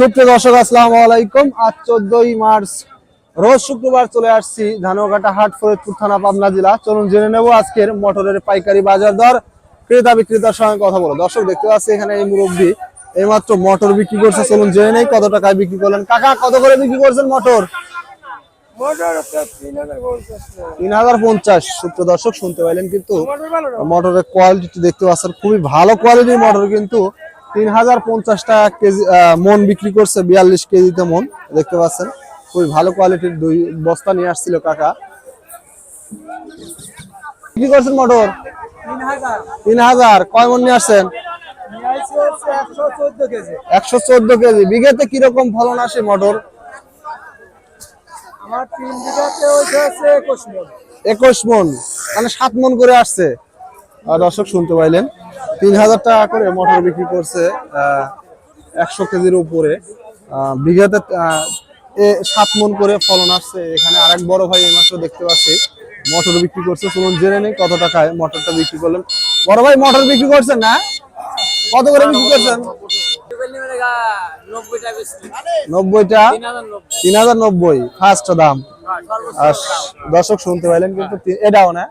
সুপ্রিয় দর্শক আসসালামু আলাইকুম। আজ চোদ্দই মার্চ রোজ শুক্রবার চলে আসছি ধানুয়াঘাটা হাট ফরিদপুর থানা পাবনা জেলা। চলুন জেনে নেব আজকের মটরের পাইকারি বাজার দর। ক্রেতা বিক্রেতার সঙ্গে কথা বলো দর্শক দেখতে পাচ্ছি এখানে এই মুরব্বী এইমাত্র মটর বিক্রি করছে। চলুন জেনে নেই কত টাকায় বিক্রি করলেন। কাকা কত করে বিক্রি করছেন মোটর? তিন হাজার পঞ্চাশ। দর্শক শুনতে পাইলেন কিন্তু? মোটরের কোয়ালিটি দেখতে পাচ্ছেন। খুবই ভালো কোয়ালিটির মটর কিন্তু। তিন হাজার পঞ্চাশ টাকা কেজি মন বিক্রি করছে বিয়াল্লিশ কেজিতে মন দেখতে পাচ্ছেন। খুবই ভালো কোয়ালিটির দুই বস্তা নিয়ে আসছিল কাকা। বিক্রি করছেন মোটর? তিন হাজার। কয় মন নিয়ে আসছেন? একশো চোদ্দ কেজি। বিঘেতে কীরকম ফলন আসে মোটর? একুশ মন। মানে। সাত মন করে আসছে। দর্শক শুনতে পাইলেন। তিন হাজার টাকা করে মটর বিক্রি করছে একশো কেজির উপরে। বিঘাতে সাত মন করে ফলন আসছে। এখানে আরেক বড় ভাই এই মাত্র দেখতে পাচ্ছি। মটর বিক্রি করছে চলুন জেনে নেই কত টাকায় মটরটা বিক্রি করলেন। বড় ভাই মটর বিক্রি করছেন না? কত করে বিক্রি করছেন? নব্বইটা তিন হাজার নব্বই। ফার্স্ট দাম। দর্শক শুনতে পাইলেন কিন্তু এটাও না?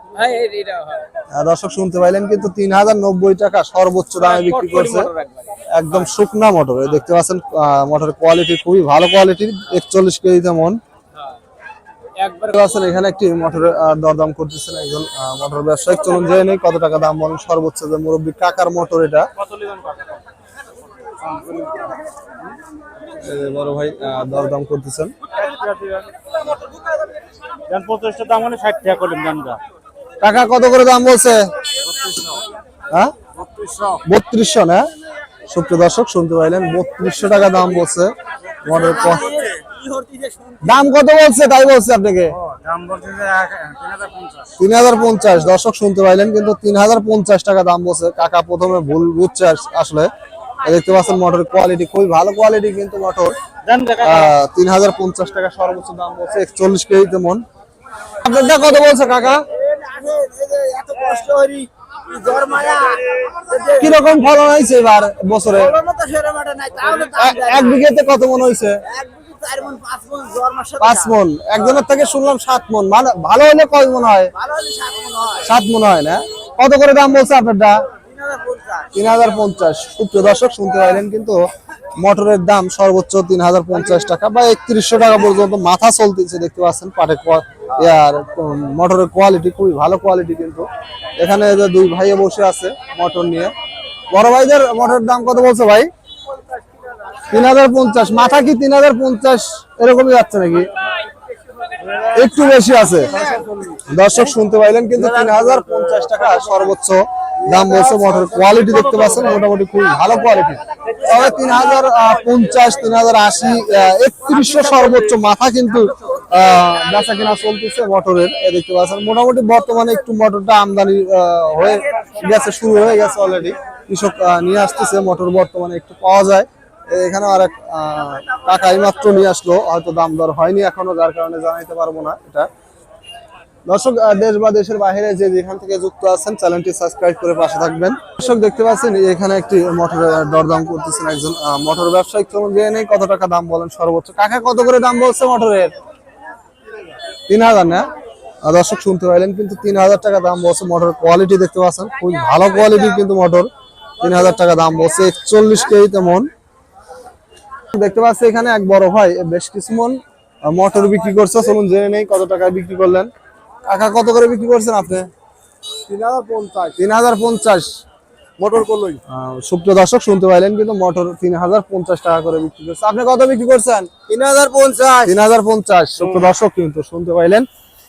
হ্যাঁ, দর্শক শুনতে পাইলেন কিন্তু তিন হাজার নব্বই টাকা সর্বোচ্চ দামে বিক্রি করছে। একদম শুকনা মোটর দেখতে পাচ্ছেন আহ, মোটরের কোয়ালিটি খুবই ভালো কোয়ালিটির একচল্লিশ কেজি তেমন দেখতে এখানে একটি মোটরের আহ, দরদাম করতেছেন একজন মোটর ব্যবসায়িক। চলুন জেনে নেই কত টাকা দাম বলেন সর্বোচ্চ। যে মুরব্বী কাকার মোটর এটা। বড় ভাই দরদাম করতেছেন। পঞ্চাশটা দাম হলে ষাট টাকা করলেন দামটা কাকা কত করে দাম বলছে? হ্যাঁ? বত্রিশশো না? সুপ্রিয় দর্শক শুনতে পাইলেন বত্রিশশো টাকা দাম বলছে। দাম কত বলছে তাই বলছে আপনাকে? তিন হাজার পঞ্চাশ। দর্শক শুনতে পাইলেন কিন্তু তিন হাজার পঞ্চাশ টাকা দাম বলছে। কাকা প্রথমে ভুল বুঝছে আসলে। দেখতে পাচ্ছেন মোটর কোয়ালিটি খুবই ভালো কোয়ালিটি কিন্তু মোটর তিন হাজার পঞ্চাশ টাকা সর্বোচ্চ দাম বলছে একচল্লিশ কেজি তেমন আপনারটা কত বলছে কাকা? কীরকম ফলন হয়েছে এবার বছরে? এক বিঘেতে কত মন হয়েছে? পাঁচ মন। একজনের থেকে শুনলাম সাত মন। মানে ভালো হলে কয় মন হয়। সাত মন হয় না? কত করে দাম বলছে আপনারটা? তিন হাজার পঞ্চাশ। সুপ্রিয় দর্শক শুনতে পাইলেন কিন্তু মোটরের দাম সর্বোচ্চ তিন হাজার পঞ্চাশ টাকা বা একত্রিশশো টাকা পর্যন্ত মাথা চলতেছে দেখতে পাচ্ছেন কোয়া- ইয়ার উম, কোয়ালিটি খুবই ভালো কোয়ালিটি কিন্তু। এখানে যে দুই ভাইয়ে বসে আছে মোটর নিয়ে। বড় ভাইদের মোটরের দাম কত বলছে ভাই? তিন হাজার পঞ্চাশ। মাথা কি তিন হাজার পঞ্চাশ? এরকমই যাচ্ছে নাকি? একটু বেশি আছে। দর্শক শুনতে পাইলেন কিন্তু তিন হাজার পঞ্চাশ টাকা সর্বোচ্চ দাম বলছে মোটর। কোয়ালিটি দেখতে পাচ্ছেন, মোটামুটি খুবই ভালো কোয়ালিটি তবে তিন হাজার পঞ্চাশ তিন হাজার আশি একত্রিশশো সর্বোচ্চ মাথা কিন্তু বেচা কেনা চলতেছে মোটরের দেখতে পাচ্ছেন। মোটামুটি বর্তমানে একটু মোটরটা আমদানি হয়ে গেছে, শুরু হয়ে গেছে অলরেডি কৃষক নিয়ে আসতেছে, মোটর বর্তমানে একটু পাওয়া যায়। এখানে আর এক কাকা মাত্র নিয়ে আসলো, হয়তো দাম দর হয়নি এখনও, যার কারণে জানাইতে পারব না এটা। দর্শক দেশ বা দেশের বাইরে যে যেখান থেকে যুক্ত আছেন, চ্যানেলটি সাবস্ক্রাইব করে পাশে থাকবেন। দর্শক, দেখতে পাচ্ছেন এখানে একটি মোটরের দরদাম করতেছেন একজন মোটর ব্যবসায়িক কেমন দিয়ে নেই, কত টাকা দাম বলেন সর্বোচ্চ? কাকা, কত করে দাম বলছে মোটরের? তিন হাজার না? দর্শক, শুনতে পাইলেন কিন্তু তিন হাজার টাকা দাম বলছে মোটর কোয়ালিটি দেখতে পাচ্ছেন। খুবই ভালো কোয়ালিটির কিন্তু মোটর। তিন হাজার টাকা দাম বলছে, একচল্লিশ কেজি তেমন। দেখতে পাচ্ছি এখানে এক বড় ভাই, বেশ কিছু মন মোটর বিক্রি করছে। চলুন জেনে নেই কত টাকায় বিক্রি করলেন। কাকা কত করে বিক্রি করছেন আপনি? তিন হাজার পঞ্চাশ। তিন হাজার পঞ্চাশ। মোটর করলোই। সুপ্রিয় দর্শক শুনতে পাইলেন কিন্তু মোটর তিন হাজার পঞ্চাশ টাকা করে বিক্রি করছে। আপনি কত বিক্রি করছেন? তিন হাজার পঞ্চাশ। তিন হাজার পঞ্চাশ। সুপ্রিয় দর্শক কিন্তু শুনতে পাইলেন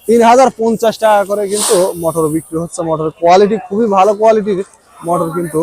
তিন হাজার পঞ্চাশ টাকা করে কিন্তু মোটর বিক্রি হচ্ছে। মোটরের কোয়ালিটি খুবই ভালো কোয়ালিটির মোটর কিন্তু